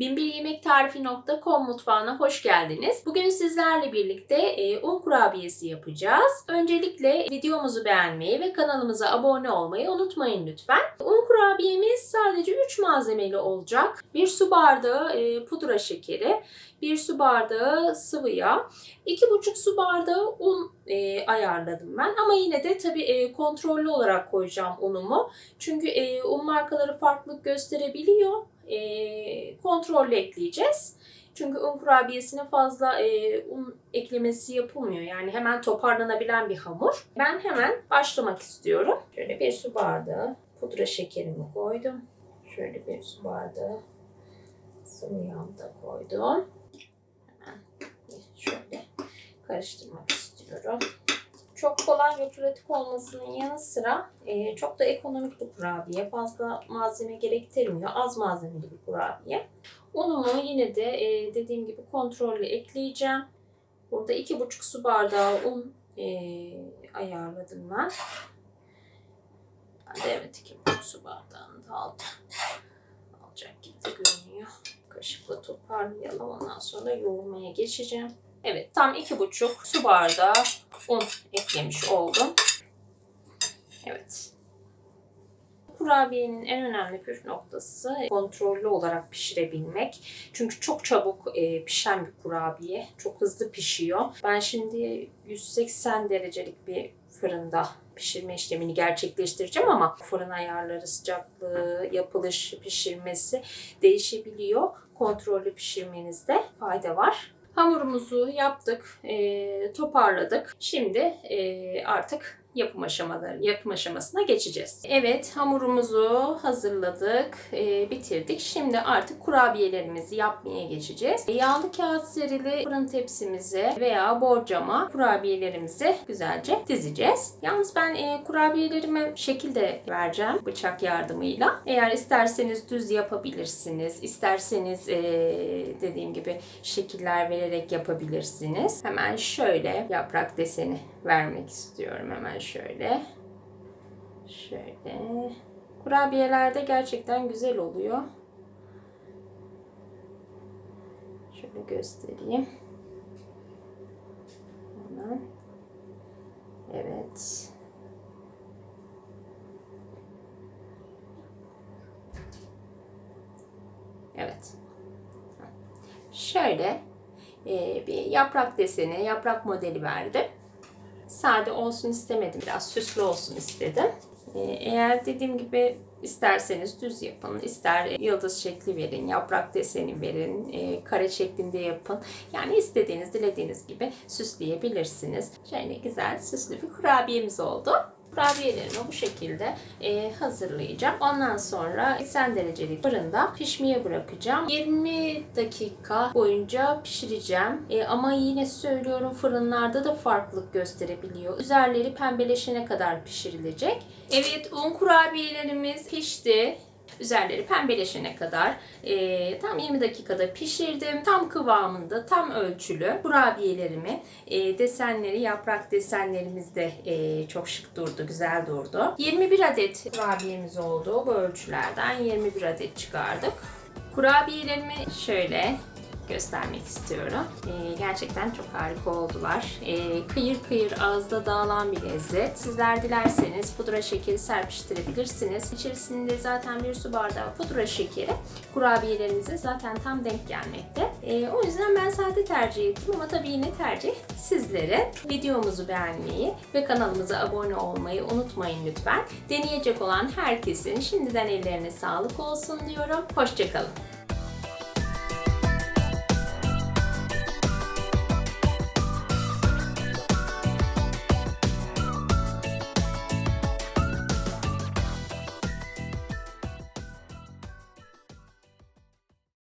binbiryemekTarifi.com mutfağına hoş geldiniz. Bugün sizlerle birlikte e, un kurabiyesi yapacağız. Öncelikle videomuzu beğenmeyi ve kanalımıza abone olmayı unutmayın lütfen. Un kurabiyemiz sadece 3 malzemeli olacak. 1 su bardağı e, pudra şekeri, 1 su bardağı sıvı yağ, 2,5 su bardağı un e, ayarladım ben. Ama yine de tabii kontrollü olarak koyacağım unumu. Çünkü un markaları farklılık gösterebiliyor. E, kontrollü ekleyeceğiz. Çünkü un kurabiyesine fazla e, un eklemesi yapılmıyor. Yani hemen toparlanabilen bir hamur. Ben hemen başlamak istiyorum. Şöyle bir su bardağı pudra şekerimi koydum. Şöyle bir su bardağı sıvı yağımı da koydum. Hemen şöyle karıştırmak istiyorum. Çok kolay ve pratik olmasının yanı sıra e, çok da ekonomik bir kurabiye. Fazla malzeme gerektirmiyor. Az malzemeli bir kurabiye. Unumu yine de e, dediğim gibi kontrollü ekleyeceğim. Burada 2,5 su bardağı un e, ayarladım ben. Ben de evet 2,5 su bardağını da aldım. Alacak gibi görünüyor. Kaşıkla toparlayalım. Ondan sonra yoğurmaya geçeceğim. Evet tam 2,5 su bardağı un eklemiş oldum. Evet. Kurabiyenin en önemli püf noktası kontrollü olarak pişirebilmek. Çünkü çok çabuk e, pişen bir kurabiye. Çok hızlı pişiyor. Ben şimdi 180 derecelik bir fırında pişirme işlemini gerçekleştireceğim ama fırın ayarları, sıcaklığı, yapılış, pişirmesi değişebiliyor. Kontrollü pişirmenizde fayda var. Hamurumuzu yaptık, e, toparladık. Şimdi e, artık yapım aşamaları, yapım aşamasına geçeceğiz. Evet, hamurumuzu hazırladık, e, bitirdik. Şimdi artık kurabiyelerimizi yapmaya geçeceğiz. Yağlı kağıt serili fırın tepsimize veya borcama kurabiyelerimizi güzelce dizeceğiz. Yalnız ben e, kurabiyelerime şekil de vereceğim bıçak yardımıyla. Eğer isterseniz düz yapabilirsiniz, isterseniz e, dediğim gibi şekiller vererek yapabilirsiniz. Hemen şöyle yaprak deseni vermek istiyorum hemen şöyle. Şöyle. Kurabiyelerde gerçekten güzel oluyor. Şöyle göstereyim. Hemen. Evet. Evet. Şöyle e, bir yaprak deseni, yaprak modeli verdim sade olsun istemedim. Biraz süslü olsun istedim. Ee, eğer dediğim gibi isterseniz düz yapın, ister yıldız şekli verin, yaprak deseni verin, e, kare şeklinde yapın. Yani istediğiniz, dilediğiniz gibi süsleyebilirsiniz. Şöyle güzel süslü bir kurabiyemiz oldu. Kurabiyelerimi bu şekilde e, hazırlayacağım. Ondan sonra 80 derecelik fırında pişmeye bırakacağım. 20 dakika boyunca pişireceğim. E, ama yine söylüyorum fırınlarda da farklılık gösterebiliyor. Üzerleri pembeleşene kadar pişirilecek. Evet un kurabiyelerimiz pişti. Üzerleri pembeleşene kadar e, tam 20 dakikada pişirdim. Tam kıvamında, tam ölçülü kurabiyelerimi, e, desenleri, yaprak desenlerimiz de e, çok şık durdu, güzel durdu. 21 adet kurabiyemiz oldu. Bu ölçülerden 21 adet çıkardık. Kurabiyelerimi şöyle göstermek istiyorum. Ee, gerçekten çok harika oldular. Ee, kıyır kıyır ağızda dağılan bir lezzet. Sizler dilerseniz pudra şekeri serpiştirebilirsiniz. İçerisinde zaten bir su bardağı pudra şekeri kurabiyelerimize zaten tam denk gelmekte. Ee, o yüzden ben sade tercih ettim ama tabii yine tercih sizlere. Videomuzu beğenmeyi ve kanalımıza abone olmayı unutmayın lütfen. Deneyecek olan herkesin şimdiden ellerine sağlık olsun diyorum. Hoşçakalın.